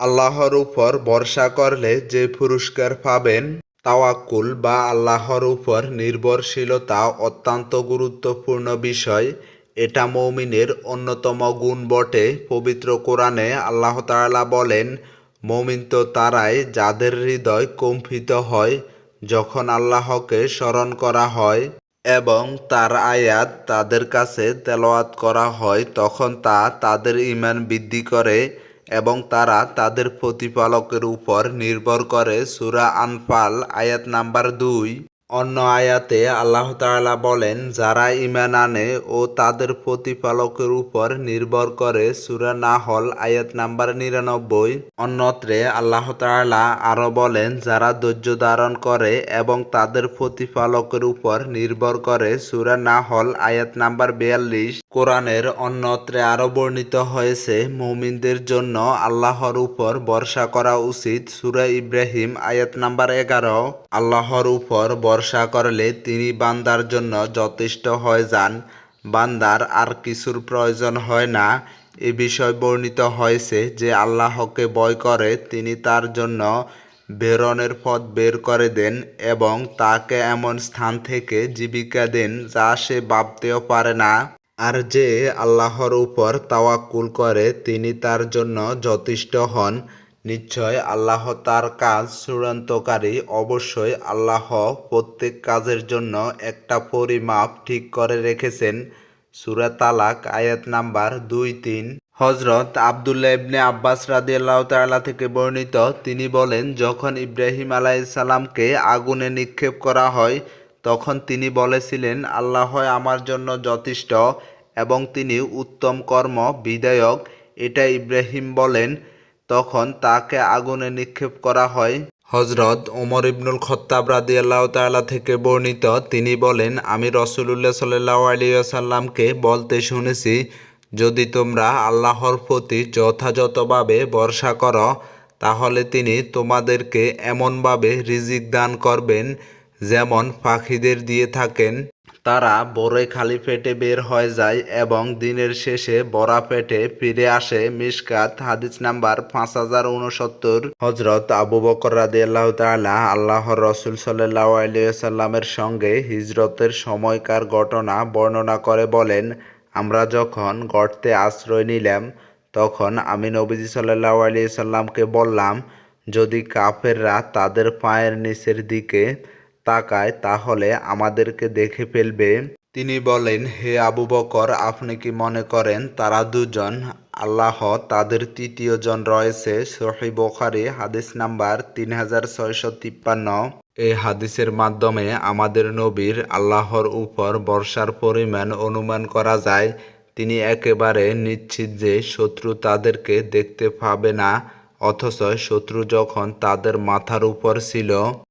আল্লাহর উপর ভরসা করলে যে পুরস্কার পাবেন, তাওয়াক্কুল বা আল্লাহর উপর নির্ভরশীলতা অত্যন্ত গুরুত্বপূর্ণ বিষয়। এটা মৌমিনের অন্যতম গুণ বটে। পবিত্র কোরআনে আল্লাহ তাআলা বলেন, মৌমিন তো তারাই যাদের হৃদয় কম্পিত হয়, যখন আল্লাহকে স্মরণ করা হয় এবং তার আয়াত তাদের কাছে তেলাওয়াত করা হয়, তখন তা তাদের ইমান বৃদ্ধি করে। এবং তারা তাদের প্রতিপালকের উপর নির্ভর করে সুরা আনফাল আয়াত নাম্বার দুই। অন্য আয়াতে আল্লাহ তাআলা বলেন, যারা ইমান আনে ও তাদের প্রতিপালকের উপর নির্ভর করে সূরা নাহল আয়াত নাম্বার নিরানব্বই। অন্যত্রে আল্লাহ তাআলা আরও বলেন, যারা ধৈর্য ধারণ করে এবং তাদের প্রতিপালকের উপর নির্ভর করে সূরা নাহল আয়াত নাম্বার বিয়াল্লিশ। কোরআনের অন্যত্রে আরও বর্ণিত হয়েছে, মুমিনদের জন্য আল্লাহর উপর ভরসা করা উচিত। সূরা ইব্রাহিম আয়াত নাম্বার এগারো, আল্লাহর উপর ভরসা করলে তিনি বান্দার জন্য যথেষ্ট হয়ে যান। বান্দার আর কিছুর প্রয়োজন হয় না। এ বিষয় বর্ণিত হয়েছে যে আল্লাহকে ভয় করে, তিনি তার জন্য বেরনের পথ বের করে দেন এবং তাকে এমন স্থান থেকে জীবিকা দেন যা সে ভাবতেও পারে না। আর যে আল্লাহর উপর তাওয়াক্কুল করে, তিনি তার জন্য যথেষ্ট হন। নিশ্চয় আল্লাহ তার কাজ চূড়ান্তকারী। অবশ্যই আল্লাহ প্রত্যেক কাজের জন্য একটা পরিমাপ ঠিক করে রেখেছেন। সূরা তালাক, আয়াত নাম্বার দুই তিন। হজরত আবদুল্লাহ ইবনে আব্বাস রাদিয়াল্লাহু তাআলা থেকে বর্ণিত, তিনি বলেন, যখন ইব্রাহিম আলাইসাল্লামকে আগুনে নিক্ষেপ করা হয় তখন তিনি বলেছিলেন, আল্লাহ আমার জন্য যথেষ্ট এবং তিনি উত্তম কর্ম বিধায়ক। এটা ইব্রাহিম বলেন। তখন তাকে আগুনে নিক্ষেপ করা হয়। হজরত ওমর ইবনুল খত্তাব রাদিয়াল্লাহু তাআলা থেকে বর্ণিত, তিনি বলেন, আমি রসুলুল্লাহ সাল্লাল্লাহু আলাইহি ওয়াসাল্লামকে বলতে শুনেছি, যদি তোমরা আল্লাহর প্রতি যথাযথভাবে ভরসা করো, তাহলে তিনি তোমাদেরকে এমনভাবে রিজিক দান করবেন যেমন পাখিদের দিয়ে থাকেন, তারা ভোরে খালি পেটে বের হয়ে যায় এবং দিনের শেষে ভরা পেটে ফিরে আসে মিশকাত হাদিস নাম্বার পাঁচ হাজার উনসত্তর হজরত আবু বকর রাদি আল্লাহ তালা আল্লাহর রসুল সাল্লাহ আলিয়াল্লামের সঙ্গে হিজরতের সময়কার ঘটনা বর্ণনা করে বলেন, আমরা যখন গর্তে আশ্রয় নিলাম, তখন আমি নবীজি সাল্লাহ আলিয়া সাল্লামকে বললাম, যদি কাফেররা তাদের পায়ের নিচের দিকে তাকায়, তাহলে আমাদেরকে দেখে ফেলবে। তিনি বলেন হে আবু বকর, আপনি কি মনে করেন তারা দুজন? আল্লাহ তাদের তৃতীয় জন রয়েছে। সহি বখারি, হাদিস নাম্বার তিন হাজার ছয়শো তিপ্পান্ন। এই হাদিসের মাধ্যমে আমাদের নবীর আল্লাহর উপর বর্ষার পরিমাণ অনুমান করা যায়। তিনি একেবারে নিশ্চিত যে শত্রু তাদেরকে দেখতে পাবে না, অথচ শত্রু যখন তাদের মাথার উপর ছিল